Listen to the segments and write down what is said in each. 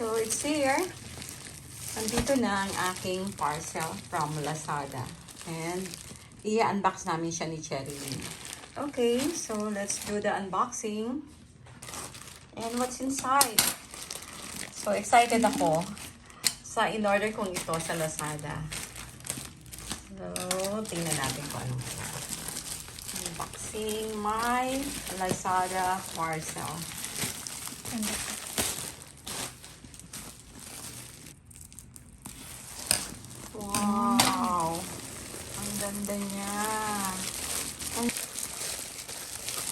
So, it's here. Nandito na ang aking parcel from Lazada. And, i-unbox namin siya ni Cherry. Okay, so let's do the unboxing. And what's inside? So, excited ako sa in-order kong ito sa Lazada. So, tingnan natin kung ano. Unboxing my Lazada parcel. Wow! Ang ganda niya.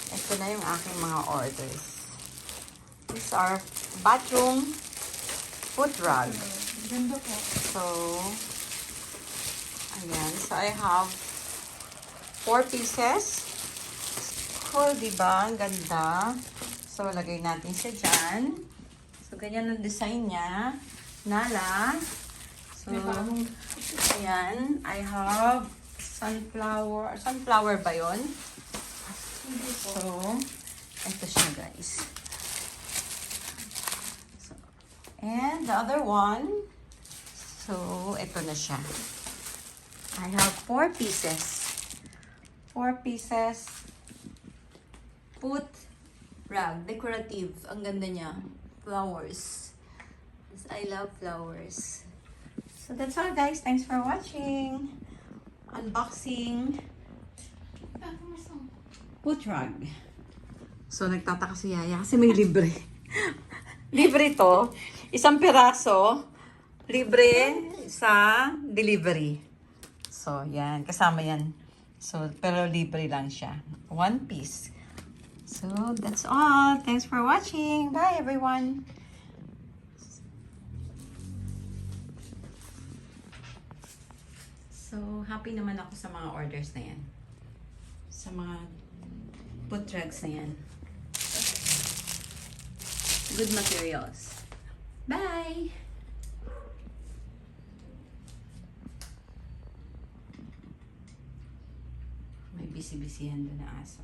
Ito na yung aking mga orders. These are bathroom foot rug. Ganda po. So, ayan. So, I have four pieces. Cool, di ba? Ang ganda. So, lagay natin siya dyan. So, ganyan ang design niya. Nala. So, May bagong ayan. I have sunflower. Sunflower ba yon? So, ito siya guys. So, and the other one, so, ito na siya. I have four pieces. Four pieces. Put rug. Decorative. Ang ganda niya. Flowers. I love flowers. So, that's all guys. Thanks for watching. Unboxing. Rug. So, nagtataka si Yaya kasi may libre. libre to. Isang piraso. Libre sa delivery. So, yan. Kasama yan. So, pero libre lang siya. One piece. So, that's all. Thanks for watching. Bye, everyone. So, happy naman ako sa mga orders na yan. Sa mga food trucks na yan. Good materials. Bye! May busy-busyhan doon na aso.